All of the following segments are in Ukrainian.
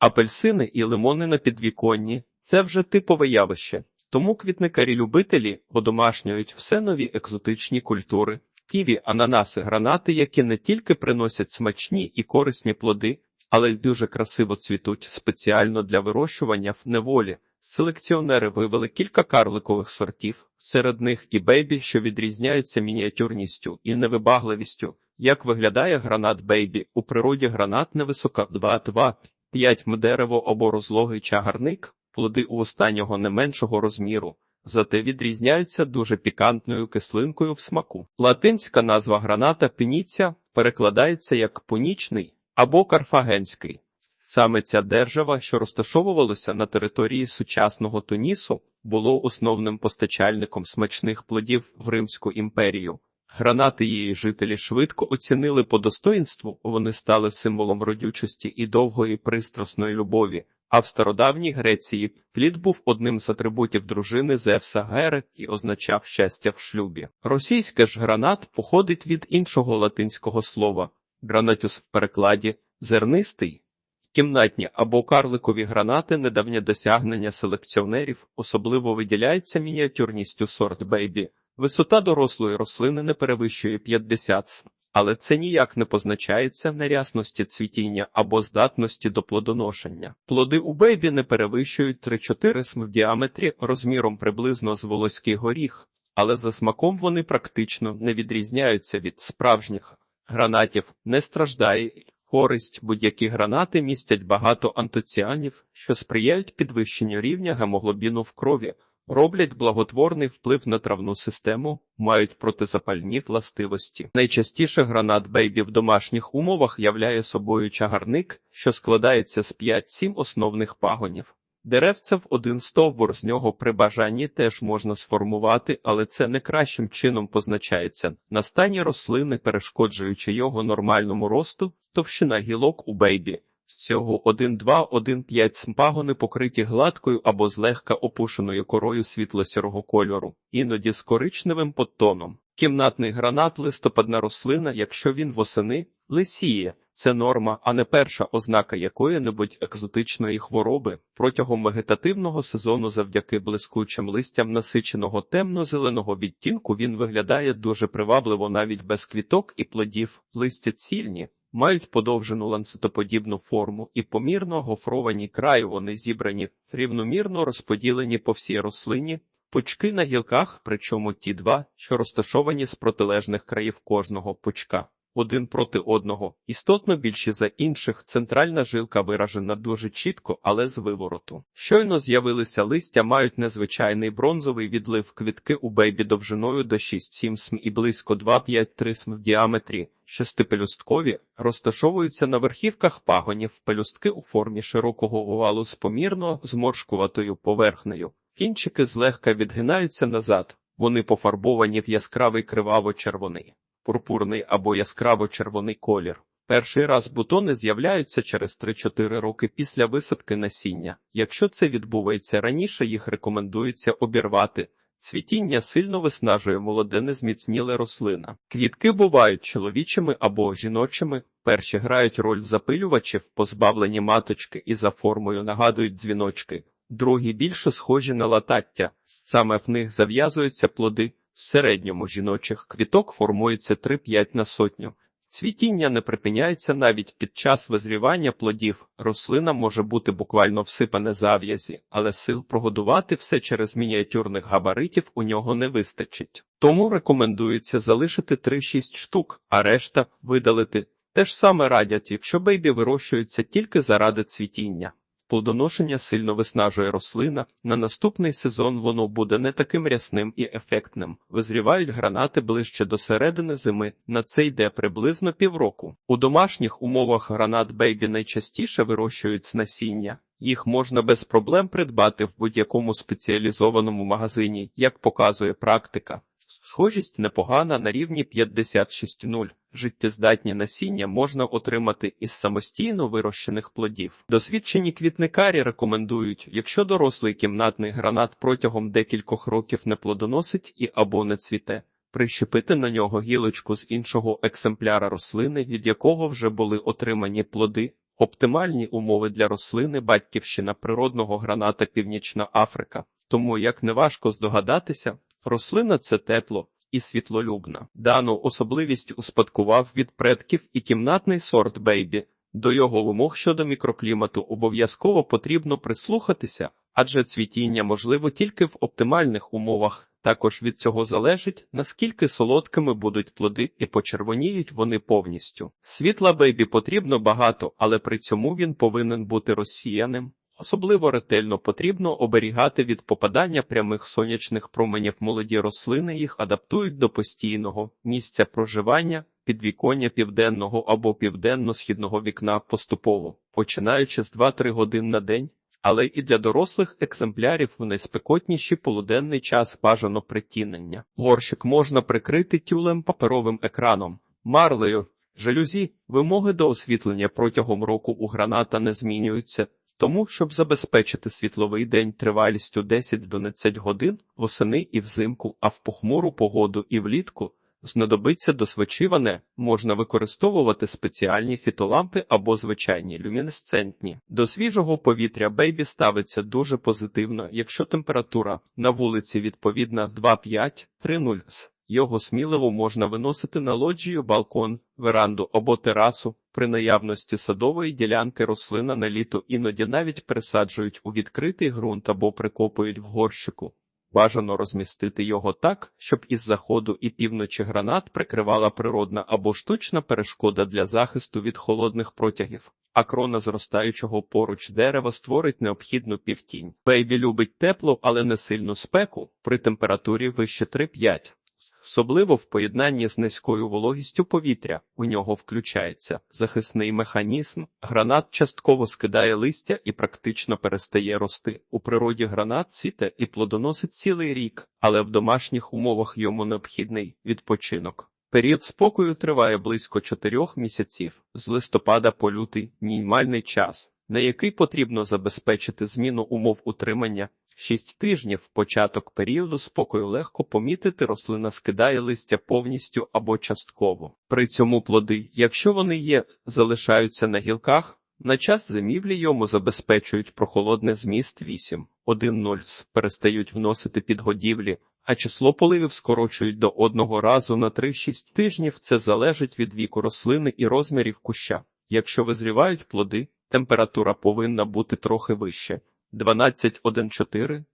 Апельсини і лимони на підвіконні це вже типове явище. Тому квітникарі-любителі одомашнюють все нові екзотичні культури. Ківі, ананаси, гранати, які не тільки приносять смачні і корисні плоди, але й дуже красиво цвітуть спеціально для вирощування в неволі. Селекціонери вивели кілька карликових сортів, серед них і бейбі, що відрізняється мініатюрністю і невибагливістю. Як виглядає гранат бейбі? У природі гранат невисока 2-2, 5 м дерево або розлогий чагарник, плоди у останнього не меншого розміру, зате відрізняються дуже пікантною кислинкою в смаку. Латинська назва граната пеніця перекладається як понічний або карфагенський. Саме ця держава, що розташовувалася на території сучасного Тунісу, було основним постачальником смачних плодів в Римську імперію. Гранати її жителі швидко оцінили по достоїнству, вони стали символом родючості і довгої пристрасної любові. А в стародавній Греції плід був одним з атрибутів дружини Зевса Гере і означав щастя в шлюбі. Російське ж гранат походить від іншого латинського слова гранатюс в перекладі зернистий. Кімнатні або карликові гранати недавнє досягнення селекціонерів особливо виділяється мініатюрністю сорт бейбі. Висота дорослої рослини не перевищує 50 см, але це ніяк не позначається на рясності цвітіння або здатності до плодоношення. Плоди у бейбі не перевищують 3-4 см в діаметрі розміром приблизно з волоський горіх, але за смаком вони практично не відрізняються від справжніх гранатів, не страждає користь. Будь-які гранати містять багато антоціанів, що сприяють підвищенню рівня гемоглобіну в крові, роблять благотворний вплив на травну систему, мають протизапальні властивості. Найчастіше гранат бейбі в домашніх умовах являє собою чагарник, що складається з 5-7 основних пагонів. Деревце в один стовбур з нього при бажанні теж можна сформувати, але це не кращим чином позначається на стані рослини, перешкоджуючи його нормальному росту, товщина гілок у бейбі. Всього 1-2-1-5 пагони покриті гладкою або злегка опушеною корою світло-сірого кольору, іноді з коричневим подтоном. Кімнатний гранат листопадна рослина, якщо він восени, лисіє. Це норма, а не перша ознака якої-небудь екзотичної хвороби. Протягом вегетативного сезону завдяки блискучим листям насиченого темно-зеленого відтінку він виглядає дуже привабливо навіть без квіток і плодів. Листя цільні, мають подовжену ланцетоподібну форму і помірно гофровані краї вони зібрані, рівномірно розподілені по всій рослині. Пучки на гілках, причому ті два, що розташовані з протилежних країв кожного пучка один проти одного, істотно більші за інших. Центральна жилка виражена дуже чітко, але з вивороту. Щойно з'явилися листя, мають незвичайний бронзовий відлив квітки у бейбі довжиною до 6-7 см і близько 2-5-3 см в діаметрі. Шестипелюсткові розташовуються на верхівках пагонів пелюстки у формі широкого овалу з помірно зморшкуватою поверхнею. Кінчики злегка відгинаються назад, вони пофарбовані в яскравий криваво-червоний пурпурний або яскраво-червоний колір. Перший раз бутони з'являються через 3-4 роки після висадки насіння. Якщо це відбувається раніше, їх рекомендується обірвати. Цвітіння сильно виснажує молоде незміцніле рослина. Квітки бувають чоловічими або жіночими. Перші грають роль запилювачів, позбавлені маточки і за формою нагадують дзвіночки. Другі більше схожі на латаття. Саме в них зав'язуються плоди. В середньому жіночих квіток формується 3-5 на сотню. Цвітіння не припиняється навіть під час визрівання плодів. Рослина може бути буквально всипане зав'язі, але сил прогодувати все через мініатюрних габаритів у нього не вистачить. Тому рекомендується залишити 3-6 штук, а решта видалити. Те ж саме радять, якщо бейбі вирощуються тільки заради цвітіння. Плодоношення сильно виснажує рослина. На наступний сезон воно буде не таким рясним і ефектним. Визрівають гранати ближче до середини зими. На це йде приблизно півроку. У домашніх умовах гранат бейбі найчастіше вирощують з насіння. Їх можна без проблем придбати в будь-якому спеціалізованому магазині, як показує практика. Схожість непогана на рівні 56,0. Життєздатні насіння можна отримати із самостійно вирощених плодів. Досвідчені квітникарі рекомендують, якщо дорослий кімнатний гранат протягом декількох років не плодоносить і або не цвіте, прищепити на нього гілочку з іншого екземпляра рослини, від якого вже були отримані плоди. Оптимальні умови для рослини батьківщина природного граната Північна Африка. Тому, як неважко здогадатися, рослина це тепло і світлолюбна. Дану особливість успадкував від предків і кімнатний сорт бейбі. До його вимог щодо мікроклімату обов'язково потрібно прислухатися, адже цвітіння можливо тільки в оптимальних умовах. Також від цього залежить, наскільки солодкими будуть плоди і почервоніють вони повністю. Світла бейбі потрібно багато, але при цьому він повинен бути розсіяним. Особливо ретельно потрібно оберігати від попадання прямих сонячних променів молоді рослини, їх адаптують до постійного місця проживання, підвіконня південного або південно-східного вікна поступово, починаючи з 2-3 годин на день, але і для дорослих екземплярів в найспекотніший полуденний час бажано притінення. Горщик можна прикрити тюлем паперовим екраном, марлею, жалюзі, вимоги до освітлення протягом року у граната не змінюються. Тому, щоб забезпечити світловий день тривалістю 10-12 годин восени і взимку, а в похмуру погоду і влітку, знадобиться досвечиване, можна використовувати спеціальні фітолампи або звичайні люмінесцентні. До свіжого повітря бейбі ставиться дуже позитивно, якщо температура на вулиці відповідна 2,5-3,0 с. Його сміливо можна виносити на лоджію, балкон, веранду або терасу. При наявності садової ділянки рослина на літо іноді навіть пересаджують у відкритий ґрунт або прикопують в горщику. Бажано розмістити його так, щоб із заходу і півночі гранат прикривала природна або штучна перешкода для захисту від холодних протягів, а крона зростаючого поруч дерева створить необхідну півтінь. Бейбі любить тепло, але не сильну спеку при температурі вище 3-5. Особливо в поєднанні з низькою вологістю повітря у нього включається захисний механізм. Гранат частково скидає листя і практично перестає рости. У природі гранат цвіте і плодоносить цілий рік, але в домашніх умовах йому необхідний відпочинок. Період спокою триває близько чотирьох місяців з листопада по лютий мінімальний час, на який потрібно забезпечити зміну умов утримання. Шість тижнів початок періоду спокою легко помітити, рослина скидає листя повністю або частково. При цьому плоди, якщо вони є, залишаються на гілках. На час зимівлі йому забезпечують прохолодне зміст 8, 1-0, перестають вносити підгодівлі, а число поливів скорочують до одного разу на 3-6 тижнів. Це залежить від віку рослини і розмірів куща. Якщо визрівають плоди, температура повинна бути трохи вище. 12.1.4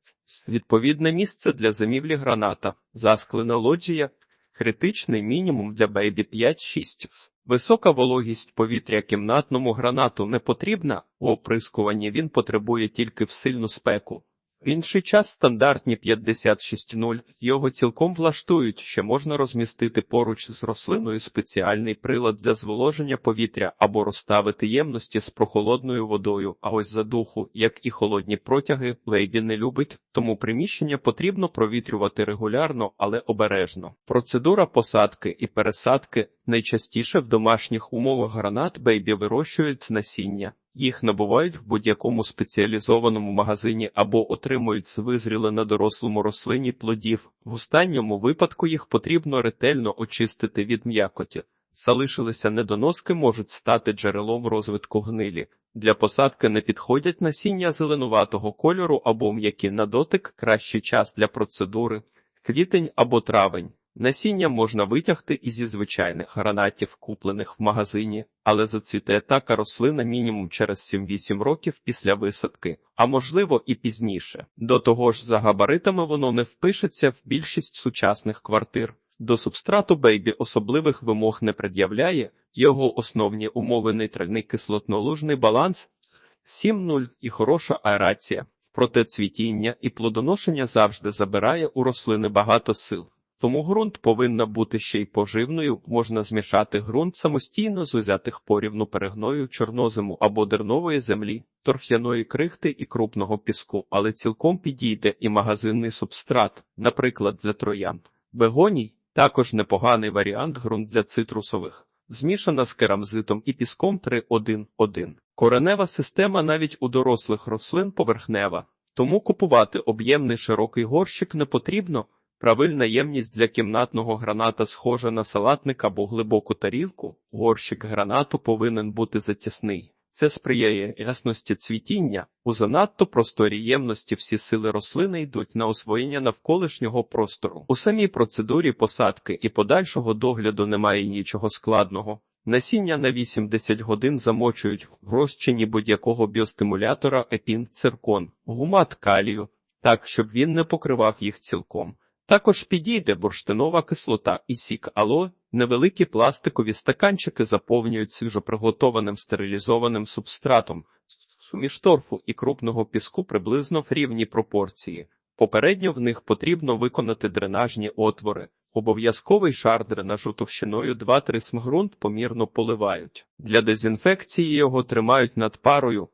Відповідне місце для зимівлі граната, засклена лоджія, критичний мінімум для бейбі 5-6. Висока вологість повітря кімнатному гранату не потрібна, у оприскуванні він потребує тільки в сильну спеку. Інший час стандартні 56.0 його цілком влаштують, що можна розмістити поруч з рослиною спеціальний прилад для зволоження повітря або розставити ємності з прохолодною водою. А ось задуху, як і холодні протяги, Лейбі не любить, тому приміщення потрібно провітрювати регулярно, але обережно. Процедура посадки і пересадки найчастіше в домашніх умовах гранат бейбі вирощують з насіння. Їх набувають в будь-якому спеціалізованому магазині або отримують з визріли на дорослому рослині плодів. В останньому випадку їх потрібно ретельно очистити від м'якоті. Залишилися недоноски можуть стати джерелом розвитку гнилі. Для посадки не підходять насіння зеленуватого кольору або м'які на дотик, кращий час для процедури, квітень або травень. Насіння можна витягти і зі звичайних гранатів, куплених в магазині, але зацвіте така рослина мінімум через 7-8 років після висадки, а можливо і пізніше. До того ж, за габаритами воно не впишеться в більшість сучасних квартир. До субстрату бейбі особливих вимог не пред'являє, його основні умови нейтральний кислотно-лужний баланс, 7-0 і хороша аерація. Проте цвітіння і плодоношення завжди забирає у рослини багато сил. Тому ґрунт повинна бути ще й поживною, можна змішати ґрунт самостійно з узятих порівну перегною чорнозиму або дернової землі, торф'яної крихти і крупного піску, але цілком підійде і магазинний субстрат, наприклад, для троян. Бегоній також непоганий варіант ґрунт для цитрусових, змішана з керамзитом і піском 3-1-1. Коренева система навіть у дорослих рослин поверхнева, тому купувати об'ємний широкий горщик не потрібно. Правильна ємність для кімнатного граната схожа на салатник або глибоку тарілку. Горщик гранату повинен бути затісний. Це сприяє ясності цвітіння. У занадто просторій ємності всі сили рослини йдуть на освоєння навколишнього простору. У самій процедурі посадки і подальшого догляду немає нічого складного. Насіння на 80 годин замочують в розчині будь-якого біостимулятора епін циркон, гумат калію, так, щоб він не покривав їх цілком. Також підійде бурштинова кислота і сік ало. Невеликі пластикові стаканчики заповнюють свіжоприготованим стерилізованим субстратом. Суміш торфу і крупного піску приблизно в рівні пропорції. Попередньо в них потрібно виконати дренажні отвори. Обов'язковий шар дренажу товщиною 2-3 см помірно поливають. Для дезінфекції його тримають над парою,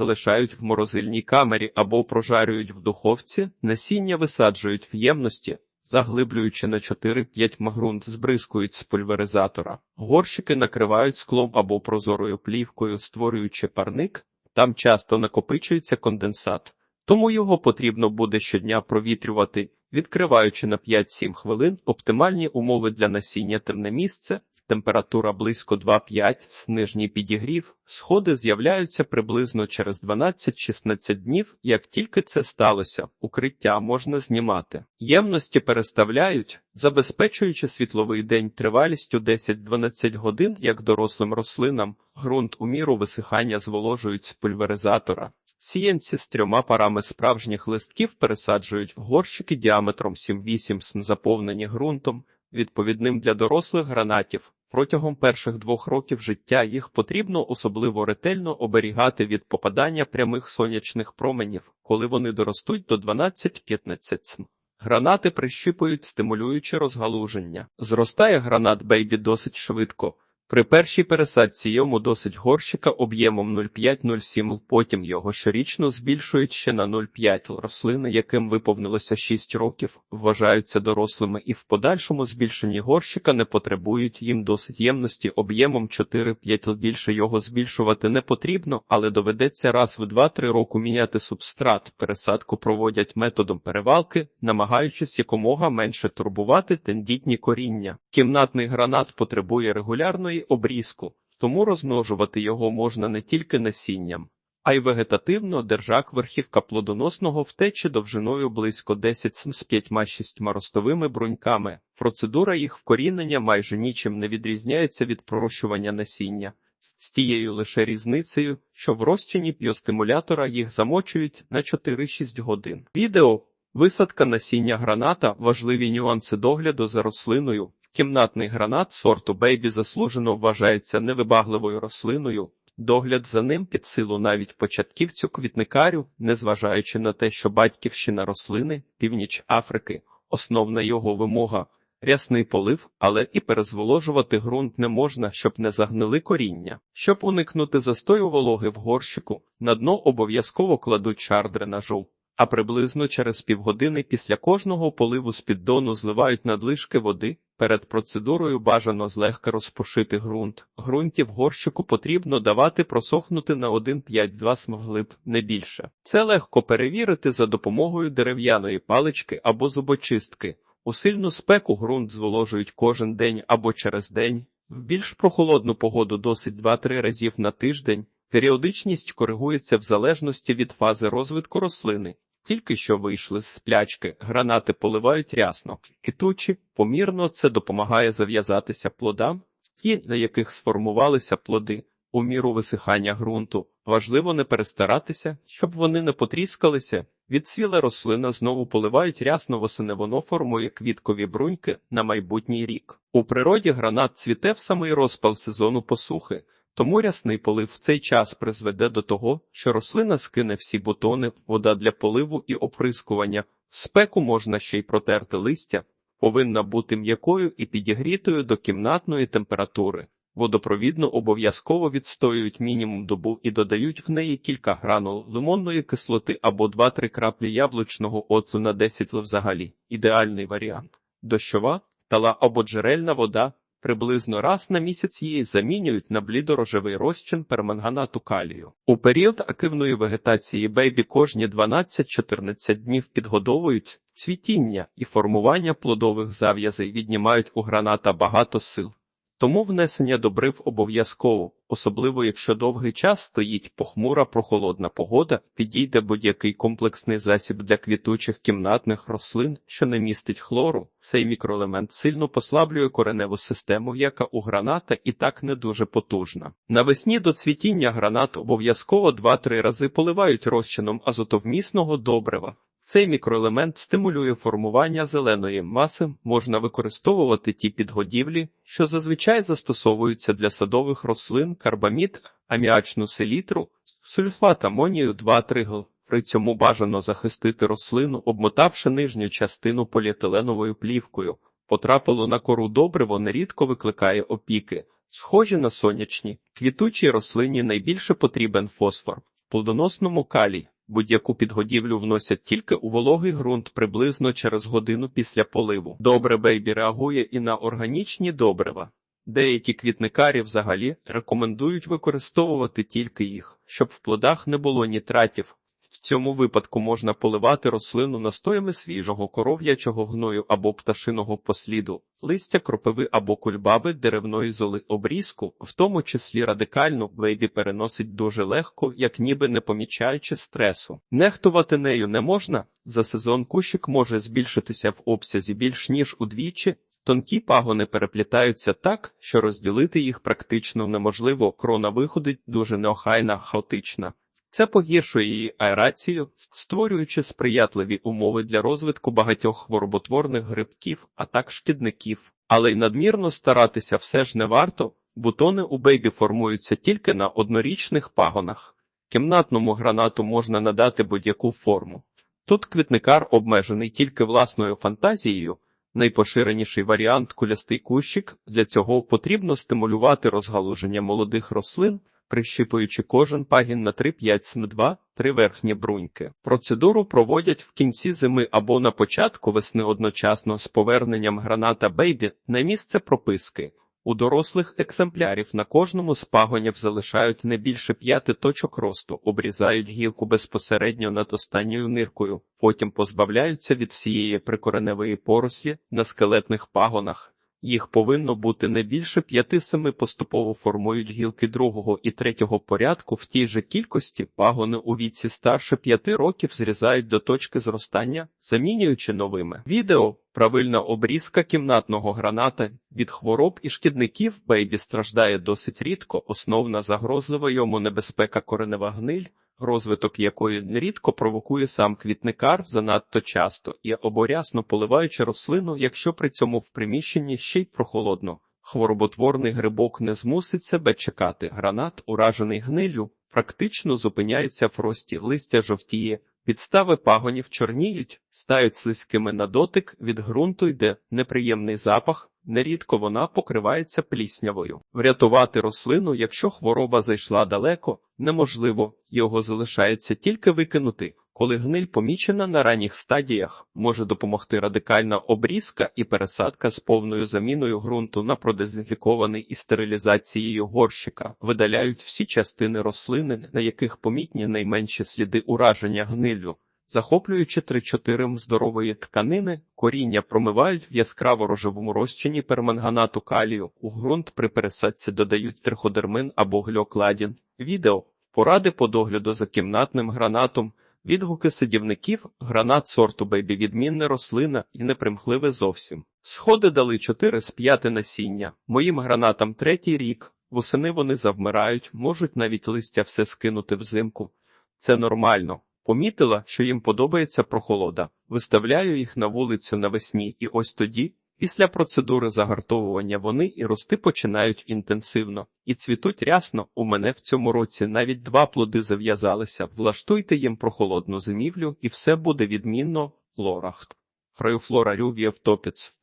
залишають в морозильній камері або прожарюють в духовці, насіння висаджують в ємності, заглиблюючи на 4-5 магрунт, збризкують з пульверизатора. Горщики накривають склом або прозорою плівкою, створюючи парник. Там часто накопичується конденсат, тому його потрібно буде щодня провітрювати, відкриваючи на 5-7 хвилин оптимальні умови для насіння темне місце, температура близько 2-5, нижній підігрів, сходи з'являються приблизно через 12-16 днів. Як тільки це сталося, укриття можна знімати. Ємності переставляють, забезпечуючи світловий день тривалістю 10-12 годин, як дорослим рослинам, ґрунт у міру висихання зволожують з пульверизатора. Сіянці з трьома парами справжніх листків пересаджують в горщики діаметром 7-8 см заповнені ґрунтом, відповідним для дорослих гранатів. Протягом перших двох років життя їх потрібно особливо ретельно оберігати від попадання прямих сонячних променів, коли вони доростуть до 12-15 см. Гранати прищипують, стимулюючи розгалуження. Зростає гранат бейбі досить швидко. При першій пересадці йому досить горщика об'ємом 0,5-0,7 потім його щорічно збільшують ще на 0,5 рослини, яким виповнилося 6 років, вважаються дорослими і в подальшому збільшенні горщика не потребують їм досить ємності об'ємом 4-5 більше його збільшувати не потрібно, але доведеться раз в 2-3 року міняти субстрат. Пересадку проводять методом перевалки, намагаючись якомога менше турбувати тендітні коріння. Кімнатний гранат потребує регулярної обрізку, тому розмножувати його можна не тільки насінням, а й вегетативно держак верхівка плодоносного втечі довжиною близько 10 см з 5-6 ростовими бруньками. Процедура їх вкорінення майже нічим не відрізняється від пророщування насіння. З тією лише різницею, що в розчині біостимулятора їх замочують на 4-6 годин. Відео Висадка насіння граната важливі нюанси догляду за рослиною. Кімнатний гранат сорту Бейбі заслужено вважається невибагливою рослиною. Догляд за ним під силу навіть початківцю квітникарю, незважаючи на те, що батьківщина рослини, північ Африки, основна його вимога рясний полив, але і перезволожувати ґрунт не можна, щоб не загнили коріння. Щоб уникнути застою вологи в горщику, на дно обов'язково кладуть шар дренажу а приблизно через півгодини після кожного поливу з піддону зливають надлишки води. Перед процедурою бажано злегка розпушити ґрунт. Ґрунті в горщику потрібно давати просохнути на 1,5-2 смглиб, не більше. Це легко перевірити за допомогою дерев'яної палички або зубочистки. У сильну спеку ґрунт зволожують кожен день або через день. В більш прохолодну погоду досить 2-3 разів на тиждень. Періодичність коригується в залежності від фази розвитку рослини. Тільки що вийшли з сплячки, гранати поливають рясно, китучі, помірно це допомагає зав'язатися плодам, ті, на яких сформувалися плоди, у міру висихання ґрунту. Важливо не перестаратися, щоб вони не потріскалися. Відцвіла рослина знову поливають рясно восени, воно формує квіткові бруньки на майбутній рік. У природі гранат цвіте в самий розпал сезону посухи. Тому рясний полив в цей час призведе до того, що рослина скине всі бутони, вода для поливу і оприскування. Спеку можна ще й протерти листя, повинна бути м'якою і підігрітою до кімнатної температури. Водопровідно обов'язково відстоюють мінімум добу і додають в неї кілька гранул лимонної кислоти або 2-3 краплі яблучного оцу на 10 л взагалі. Ідеальний варіант. Дощова, тала або джерельна вода Приблизно раз на місяць її замінюють на блідорожевий розчин перманганату калію. У період активної вегетації бейбі кожні 12-14 днів підгодовують цвітіння і формування плодових зав'язей віднімають у граната багато сил. Тому внесення добрив обов'язково особливо якщо довгий час стоїть похмура прохолодна погода, підійде будь-який комплексний засіб для квітучих кімнатних рослин, що не містить хлору. Цей мікроелемент сильно послаблює кореневу систему, яка у граната і так не дуже потужна. Навесні до цвітіння гранат обов'язково 2-3 рази поливають розчином азотовмісного добрива. Цей мікроелемент стимулює формування зеленої маси, можна використовувати ті підгодівлі, що зазвичай застосовуються для садових рослин, карбамід, аміачну селітру, сульфат амонію 2-3 гл. При цьому бажано захистити рослину, обмотавши нижню частину поліетиленовою плівкою. Потрапило на кору добриво нерідко викликає опіки. Схожі на сонячні, квітучій рослині найбільше потрібен фосфор, в плодоносному калій. Будь-яку підгодівлю вносять тільки у вологий ґрунт приблизно через годину після поливу. Добре бейбі реагує і на органічні добрива. Деякі квітникарі взагалі рекомендують використовувати тільки їх, щоб в плодах не було нітратів. В цьому випадку можна поливати рослину настоями свіжого коров'ячого гною або пташиного посліду, листя кропиви або кульбаби деревної золи обрізку, в тому числі радикально бейбі переносить дуже легко, як ніби не помічаючи стресу. Нехтувати нею не можна. За сезон кущик може збільшитися в обсязі більш ніж удвічі. Тонкі пагони переплітаються так, що розділити їх практично неможливо. Крона виходить дуже неохайна, хаотична. Це погіршує її аерацію, створюючи сприятливі умови для розвитку багатьох хвороботворних грибків, а так шкідників. Але й надмірно старатися все ж не варто, бутони у бейбі формуються тільки на однорічних пагонах. Кімнатному гранату можна надати будь-яку форму. Тут квітникар обмежений тільки власною фантазією. Найпоширеніший варіант кулястий кущик. Для цього потрібно стимулювати розгалуження молодих рослин, прищипуючи кожен пагін на 3-5 см2, три верхні бруньки. Процедуру проводять в кінці зими або на початку весни одночасно з поверненням граната бейбі на місце прописки. У дорослих екземплярів на кожному з пагонів залишають не більше п'яти точок росту, обрізають гілку безпосередньо над останньою ниркою, потім позбавляються від всієї прикореневої порослі на скелетних пагонах. Їх повинно бути не більше п'яти-семи поступово формують гілки другого і третього порядку в тій же кількості пагони у віці старше п'яти років зрізають до точки зростання, замінюючи новими. Відео правильна обрізка кімнатного граната від хвороб і шкідників бейбі страждає досить рідко, основна загрозлива йому небезпека коренева гниль розвиток якої нерідко провокує сам квітникар занадто часто і оборясно поливаючи рослину, якщо при цьому в приміщенні ще й прохолодно. Хвороботворний грибок не змусить себе чекати. Гранат, уражений гнилю, практично зупиняється в рості, листя жовтіє, підстави пагонів чорніють, стають слизькими на дотик, від ґрунту йде неприємний запах, нерідко вона покривається пліснявою. Врятувати рослину, якщо хвороба зайшла далеко, неможливо, його залишається тільки викинути. Коли гниль помічена на ранніх стадіях, може допомогти радикальна обрізка і пересадка з повною заміною ґрунту на продезінфікований і стерилізацією горщика, видаляють всі частини рослини, на яких помітні найменші сліди ураження гнилю. Захоплюючи 3-4 здорової тканини, коріння промивають в яскраво рожевому розчині перманганату калію. У ґрунт при пересадці додають триходермин або гльокладін. Відео поради по догляду за кімнатним гранатом. Відгуки садівників, гранат сорту бейбі відмінна рослина і непримхливе зовсім. Сходи дали 4 з 5 насіння. Моїм гранатам третій рік. Восени вони завмирають, можуть навіть листя все скинути взимку. Це нормально. Помітила, що їм подобається прохолода. Виставляю їх на вулицю навесні, і ось тоді, після процедури загартовування, вони і рости починають інтенсивно і цвітуть рясно. У мене в цьому році навіть два плоди зав'язалися. Влаштуйте їм прохолодну зимівлю, і все буде відмінно. Лорахт. Фраюфлора рюв'єв топіц.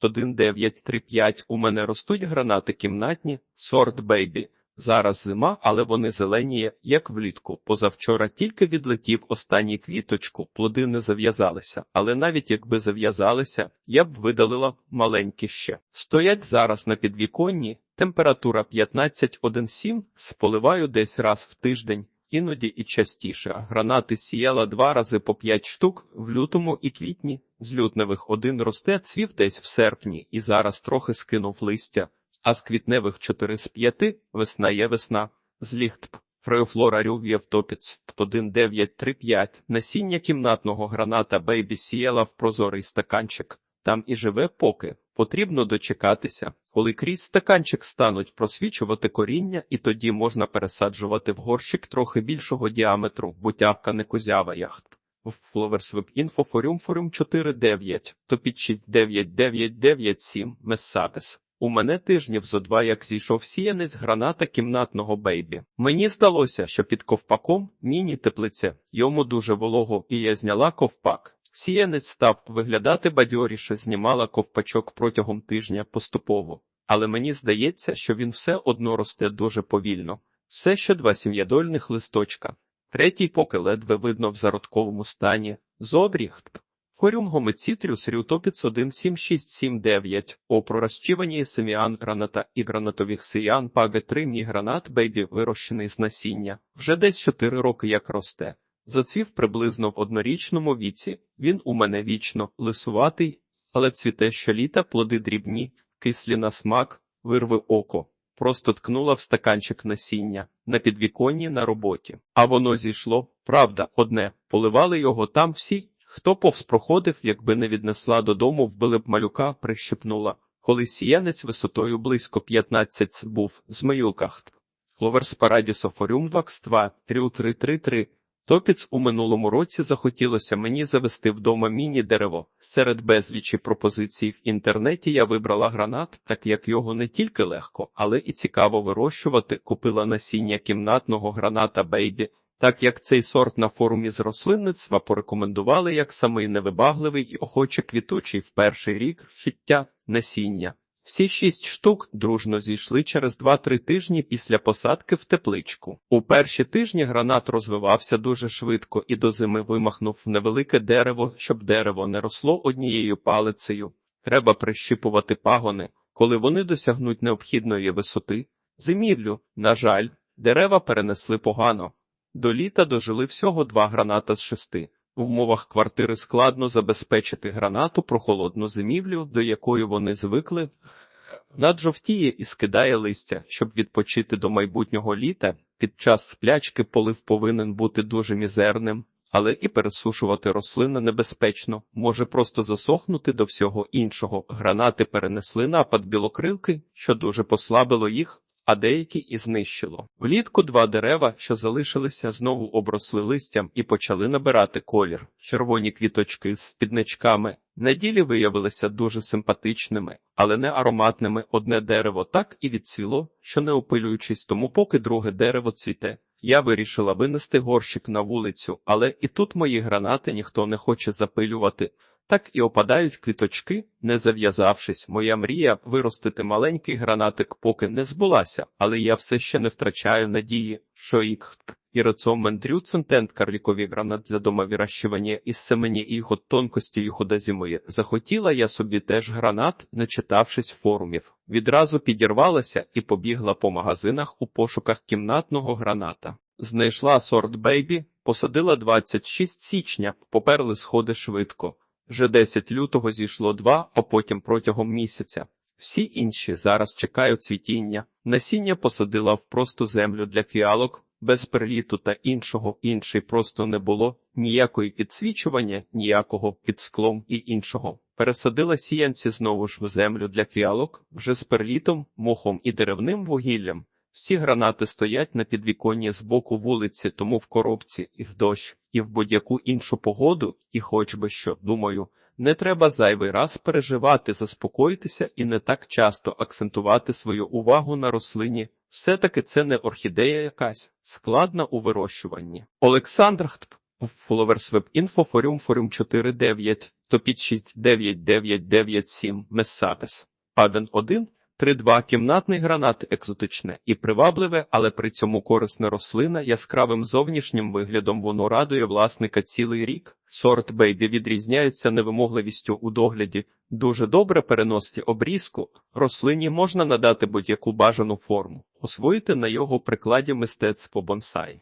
1935 у мене ростуть гранати кімнатні, сорт бейбі. Зараз зима, але вони зеленіє, як влітку. Позавчора тільки відлетів останній квіточку, плоди не зав'язалися, але навіть якби зав'язалися, я б видалила маленькі ще. Стоять зараз на підвіконні, температура 15,17, споливаю десь раз в тиждень. Іноді і частіше. Гранати сіяла два рази по п'ять штук в лютому і квітні. З лютневих один росте цвів десь в серпні і зараз трохи скинув листя а з квітневих 4 з 5 весна є весна. З ліхтп. Фреофлора рюв'є втопіць 1935. Насіння кімнатного граната Бейбі сіяла в прозорий стаканчик. Там і живе поки. Потрібно дочекатися, коли крізь стаканчик стануть просвічувати коріння, і тоді можна пересаджувати в горщик трохи більшого діаметру, бутявка не козява яхт. В Фловерсвеб інфо форум форум 49, топіть 69997, Месапес. У мене тижнів зо два як зійшов сіянець граната кімнатного бейбі. Мені здалося, що під ковпаком міні-теплиця, йому дуже волого, і я зняла ковпак. Сіянець став виглядати бадьоріше, знімала ковпачок протягом тижня поступово. Але мені здається, що він все одно росте дуже повільно. Все ще два сім'ядольних листочка. Третій поки ледве видно в зародковому стані. Зобріхт. Хорюм гомецітріус рютопіц 17679. О пророзчівані семіан граната і гранатових сіян паге 3 мій гранат бейбі вирощений з насіння. Вже десь 4 роки як росте. Зацвів приблизно в однорічному віці. Він у мене вічно лисуватий, але цвіте щоліта, плоди дрібні, кислі на смак, вирви око. Просто ткнула в стаканчик насіння на підвіконні на роботі. А воно зійшло, правда, одне. Поливали його там всі, хто повз проходив, якби не віднесла додому, вбили б малюка, прищепнула. Коли сіянець висотою близько 15 був, з маюлкахт. Фловерс Парадісофорюм 2, Рю 333. Топіц у минулому році захотілося мені завести вдома міні-дерево. Серед безлічі пропозицій в інтернеті я вибрала гранат, так як його не тільки легко, але і цікаво вирощувати. Купила насіння кімнатного граната Бейбі, так як цей сорт на форумі з рослинництва порекомендували як самий невибагливий і охоче квітучий в перший рік життя насіння. Всі шість штук дружно зійшли через 2-3 тижні після посадки в тепличку. У перші тижні гранат розвивався дуже швидко і до зими вимахнув невелике дерево, щоб дерево не росло однією палицею. Треба прищіпувати пагони, коли вони досягнуть необхідної висоти. Зимівлю, на жаль, дерева перенесли погано. До літа дожили всього два граната з шести. В умовах квартири складно забезпечити гранату прохолодну зимівлю, до якої вони звикли. Наджовтіє і скидає листя, щоб відпочити до майбутнього літа. Під час сплячки полив повинен бути дуже мізерним, але і пересушувати рослини небезпечно, може просто засохнути до всього іншого. Гранати перенесли напад білокрилки, що дуже послабило їх, а деякі і знищило. Влітку два дерева, що залишилися, знову обросли листям і почали набирати колір. Червоні квіточки з підничками на ділі виявилися дуже симпатичними, але не ароматними. Одне дерево так і відцвіло, що не опилюючись, тому поки друге дерево цвіте. Я вирішила винести горщик на вулицю, але і тут мої гранати ніхто не хоче запилювати. Так і опадають квіточки, не зав'язавшись. Моя мрія виростити маленький гранатик поки не збулася, але я все ще не втрачаю надії, що їх і рецомендрю центент карлікові гранат для домовірощування із семені і його тонкості до зими. Захотіла я собі теж гранат, не читавшись форумів. Відразу підірвалася і побігла по магазинах у пошуках кімнатного граната. Знайшла сорт Бейбі, посадила 26 січня, поперли сходи швидко. Вже 10 лютого зійшло два, а потім протягом місяця. Всі інші зараз чекають цвітіння. Насіння посадила в просту землю для фіалок, без перліту та іншого інший просто не було, ніякої підсвічування, ніякого під склом і іншого. Пересадила сіянці знову ж в землю для фіалок, вже з перлітом, мохом і деревним вугіллям. Всі гранати стоять на підвіконні з боку вулиці, тому в коробці, і в дощ, і в будь-яку іншу погоду, і хоч би що, думаю, не треба зайвий раз переживати, заспокоїтися і не так часто акцентувати свою увагу на рослині. Все-таки це не орхідея якась, складна у вирощуванні. Олександр Хтп. Інфо форум форум 49, топіт 69997, Месапес. Паден 1, 3-2 кімнатний гранат екзотичне і привабливе, але при цьому корисна рослина яскравим зовнішнім виглядом воно радує власника цілий рік. Сорт бейбі відрізняється невимогливістю у догляді, дуже добре переносить обрізку. Рослині можна надати будь-яку бажану форму, освоїти на його прикладі мистецтво бонсай.